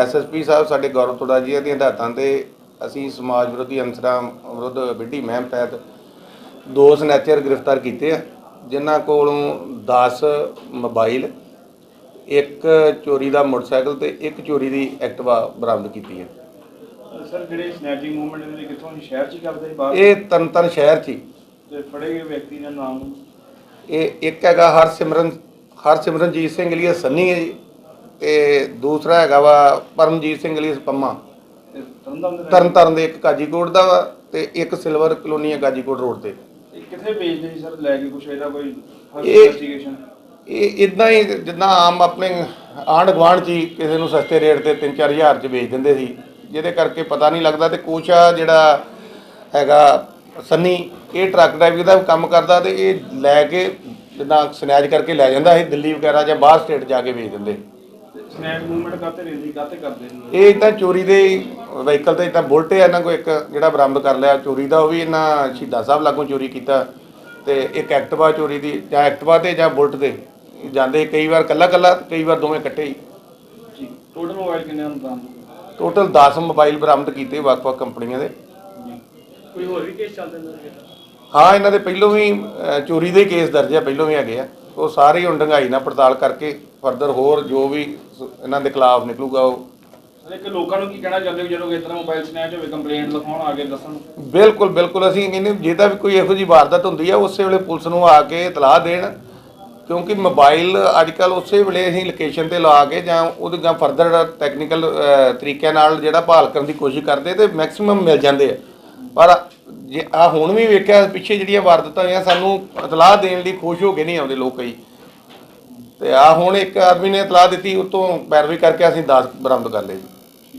SSP ਸਾਹਿਬ ਸਾਡੇ ਗੌਰਵ ਤੋੜਾ ਜੀ ਦੀਆਂ ਹਦਾਇਤਾਂ ਤੇ ਅਸੀਂ ਸਮਾਜ ਵਿਰੋਧੀ ਅੰਸਰਾਂ ਵਿਰੁੱਧ ਵਿੱਢੀ ਮਹਿਮ ਤਹਿਤ ਦੋ ਸਨੈਚਰ ਗ੍ਰਿਫਤਾਰ ਕੀਤੇ ਆ ਜਿਨ੍ਹਾਂ ਕੋਲੋਂ 10 ਮੋਬਾਈਲ ਇੱਕ ਚੋਰੀ ਦਾ ਮੋਟਰਸਾਈਕਲ ਤੇ ਇੱਕ ਚੋਰੀ ਦੀ ਐਕਟਿਵਾ ਬਰਾਮਦ ਕੀਤੀ ਹੈ ਸਰ ਜਿਹੜੇ ਸਨੈਚਿੰਗ ਮੂਵਮੈਂਟ ਇਹਦੇ ਕਿੱਥੋਂ ਸ਼ਹਿਰ ਚ ਹੀ ਕਰਦੇ ਸੀ ਬਾਹਰ? ਇਹ ਤਨਤਨ ਸ਼ਹਿਰ 'ਚ ਹੀ। ਤੇ ਫੜੇ ਗਏ ਵਿਅਕਤੀ ਦਾ ਨਾਮ? ਇਹ ਇੱਕ ਹੈਗਾ ਹਰਸਿਮਰਨ ਹਰਸਿਮਰਨਜੀਤ ਸਿੰਘ ਲਈ ਸੰਨੀ ਹੈ ਜੀ। ਤੇ ਦੂਸਰਾ ਹੈਗਾ ਵਾ ਪਰਮਜੀਤ ਸਿੰਘ ਲਈ ਪੰਮਾ। ਤਰਨ ਤਾਰਨ ਦੇ ਇੱਕ ਕਾਜੀਕੋਟ ਦਾ ਵਾ ਤੇ ਇੱਕ ਸਿਲਵਰ ਕਲੋਨੀ ਹੈ ਕਾਜੀਕੋਟ ਰੋਡ ਤੇ। ਇਹ ਕਿੱਥੇ ਵੇਚਦੇ ਸੀ ਸਰ ਲੈ ਕੇ ਕੁਛ ਇਹਦਾ ਕੋਈ ਇਨਵੈਸਟੀਗੇਸ਼ਨ ਇਹ ਇਦਾਂ ਹੀ ਜਿੱਦਾਂ ਆਮ ਆਪਣੇ ਆਂਢ ਗੁਆਂਢ ਚ ਹੀ ਕਿਸੇ ਨੂੰ ਸਸਤੇ ਰੇਟ ਤੇ 3-4000 ਚ ਵੇਚ ਦਿੰਦੇ ਸੀ। ਜਿਹਦੇ ਕਰਕੇ ਪਤਾ ਨਹੀਂ ਲੱਗਦਾ ਤੇ ਕੁਛ ਆ ਜਿਹੜਾ ਹੈਗਾ ਸੰਨੀ ਇਹ ਟਰੱਕ ਡਰਾਈਵਰ ਦਾ ਕੰਮ ਕਰਦਾ ਤੇ ਇਹ ਲੈ ਕੇ ਜਿੱਦਾਂ ਸਨੈਚ ਕਰਕੇ ਲੈ ਜਾਂਦਾ ਇਹ ਦਿੱਲੀ ਵਗੈਰਾ ਜਾਂ ਬਾਹਰ ਸਟੇਟ ਜਾ ਕੇ ਵੇਚ ਦਿੰਦੇ। ਸਨੈਚ ਮੂਵਮੈਂਟ ਕਰਤੇ ਰਹਿੰਦੀ ਕਾਤੇ ਕਰਦੇ ਸੀ ਇਹ ਇਦਾਂ ਚੋਰੀ ਦੇ ਵਹੀਕਲ ਤੇ ਇਦਾਂ ਬੁਲਟ ਹੈ ਇਹਨਾਂ ਕੋ ਇੱਕ ਜਿਹੜਾ ਬਰਾਮਦ ਕਰ ਲਿਆ ਚੋਰੀ ਦਾ ਉਹ ਵੀ ਇਹਨਾਂ ਸ਼ਹੀਦਾਂ ਸਾਹਿਬ ਲਾਗੋਂ ਚੋਰੀ ਕੀਤਾ ਤੇ ਇੱਕ ਐਕਟਿਵਾ ਚੋਰੀ ਦੀ ਜਾਂ ਐਕਟਿਵਾ ਤੇ ਜਾਂ ਬੁਲਟ ਤੇ ਜਾਂਦੇ ਕਈ ਵਾਰ ਕੱਲਾ ਕੱਲਾ ਕਈ ਵਾਰ ਦੋਵੇਂ ਇਕੱਠੇ ਹੀ। ਜੀ ਟੋਟਲ ਮੋਬਾਈਲ ਕਿੰਨੇ ਹਨ ਤਾਂ ਟੋਟਲ 10 ਮੋਬਾਈਲ ਬਰਾਮਦ ਕੀਤੇ ਵੱਖ-ਵੱਖ ਕੰਪਨੀਆਂ ਦੇ। ਕੋਈ ਹੋਰ ਵੀ ਕੇਸ ਚੱਲਦੇ ਨੇ ਹਾਂ ਇਹਨਾਂ ਦੇ ਪਹਿਲੋਂ ਵੀ ਚੋਰੀ ਦੇ ਕੇਸ ਦਰਜ ਆ ਪਹਿਲੋਂ ਵੀ ਹੈਗੇ ਆ। ਉਹ ਸਾਰੇ ਹੁਣ ਡੰਗਾਈ ਨਾਲ ਪੜਤਾਲ ਕਰਕੇ ਫਰਦਰ ਹੋਰ ਜੋ ਵੀ ਸ- ਇਹਨਾਂ ਦੇ ਖਿਲਾਫ ਨਿਕਲੂਗਾ ਉਹ। ਸਰ ਇੱਕ ਲੋਕਾਂ ਨੂੰ ਕੀ ਕਹਿਣਾ ਚਾਹੁੰਦੇ ਹੋ ਜਦੋਂ ਇਸ ਤਰ੍ਹਾਂ ਮੋਬਾਈਲ ਸਨੈਚ ਹੋਵੇ ਕੰਪਲੇਂਟ ਲਿਖਾਉਣ ਆ ਕੇ ਦੱਸਣ? ਬਿਲਕੁਲ ਬਿਲਕੁਲ। ਅਸੀਂ ਕਹਿੰਦੇ ਜੇ ਤਾਂ ਵੀ ਕੋਈ ਇਹੋ ਜਿਹੀ ਵਾਰਦਾਤ ਹੁੰਦੀ ਆ ਉਸੇ ਵੇਲੇ ਪੁਲਿਸ ਨੂੰ ਆ ਕੇ ਇਤਲਾਹ ਦੇਣ। ਕਿਉਂਕਿ ਮੋਬਾਈਲ ਅੱਜ ਕੱਲ ਉਸੇ ਵੇਲੇ ਅਸੀਂ ਲੋਕੇਸ਼ਨ ਤੇ ਲਾ ਕੇ ਜਾਂ ਉਹਦੇ ਜਾਂ ਫਰਦਰ ਟੈਕਨੀਕਲ ਤਰੀਕਿਆਂ ਨਾਲ ਜਿਹੜਾ ਭਾਲ ਕਰਨ ਦੀ ਕੋਸ਼ਿਸ਼ ਕਰਦੇ ਤੇ ਮੈਕਸਿਮਮ ਮਿਲ ਜਾਂਦੇ ਆ। ਪਰ ਜੇ ਆ ਹੁਣ ਵੀ ਵੇਖਿਆ ਪਿੱਛੇ ਜਿਹੜੀਆਂ ਵਾਰਦਾਤਾਂ ਹੋਈਆਂ ਸਾਨੂੰ ਇਤਲਾਹ ਦੇਣ ਲਈ ਖੁਸ਼ ਹੋ ਕੇ ਨਹੀਂ ਆਉਂਦੇ ਲੋਕ ਕਈ। ਤੇ ਆ ਹੁਣ ਇੱਕ ਆਦਮੀ ਨੇ ਇਤਲਾਹ ਦਿੱਤੀ ਉਤੋਂ ਪੈਰਵੀ ਕਰਕੇ ਅਸੀਂ 10 ਬਰਾਮਦ ਕਰ ਲਏ ਜੀ।